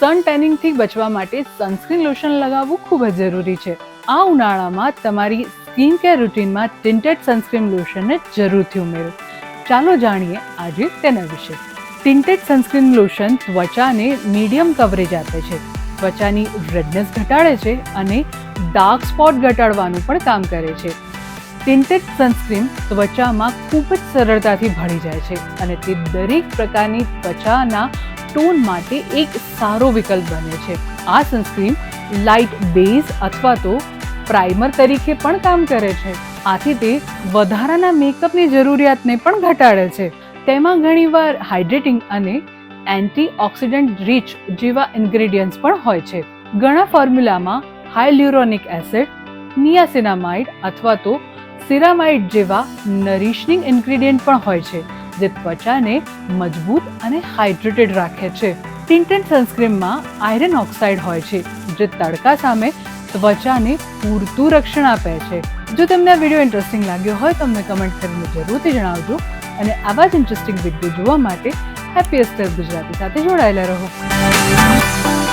સન ટેનિંગથી બચવા માટે sunscreen lotion લગાવવું ખૂબ જ જરૂરી છે. આ ઉનાળામાં તમારી સ્કિન કેર રૂટીનમાં ટિન્ટેડ સનસ્ક્રીન લોશનને જરૂરથી ઉમેરો. ચાલો જાણીએ આજે તેના વિશે. ટિન્ટેડ સનસ્ક્રીન લોશન ત્વચાને મીડિયમ કવરેજ આપે છે. ત્વચાની રેડનેસ ઘટાડે છે અને ડાર્ક સ્પોટ ઘટાડવાનું પણ કામ કરે છે. ટિન્ટેડ સનસ્ક્રીન ત્વચામાં ખૂબ જ સરળતાથી ભળી જાય છે અને તે દરેક પ્રકારની ત્વચાના ટોન માટે એક સારો વિકલ્પ બને છે. આ સનસ્ક્રીન લાઇટ બેઝ અથવા તો પ્રાઇમર તરીકે પણ કામ કરે છે. આથી તે વધારાના મેકઅપની જરૂરિયાતને પણ ઘટાડે છે. તેમાં ઘણીવાર હાઇડ્રેટિંગ અને એન્ટી ઓક્સિડન્ટ રીચ જેવા ઇન્ગ્રેડિયન્ટ્સ પણ હોય છે. ઘણા ફોર્મ્યુલામાં હાઇલ્યુરોનિક એસિડ, નિયાસિનામાઇડ અથવા તો સિરામાઇડ જેવા નરિશનિંગ ઇન્ગ્રેડિયન્ટ પણ હોય છે. જે ત્વચાને મજબૂત અને હાઇડ્રેટેડ રાખે છે. ટિન્ટેડ સનસ્ક્રીનમાં આયરન ઓક્સાઇડ હોય છે, જે તડકા સામે ત્વચાને પૂરતું રક્ષણ આપે છે. જો તમને આ વીડિયો ઇન્ટરેસ્ટિંગ લાગ્યો હોય તો અમને કમેન્ટ કરીને જરૂરથી જણાવજો અને આવા જ ઇન્ટરેસ્ટિંગ વીડિયો જોવા માટે હેપી સ્ટેપ ગુજરાતી સાથે જોડાયેલા રહો.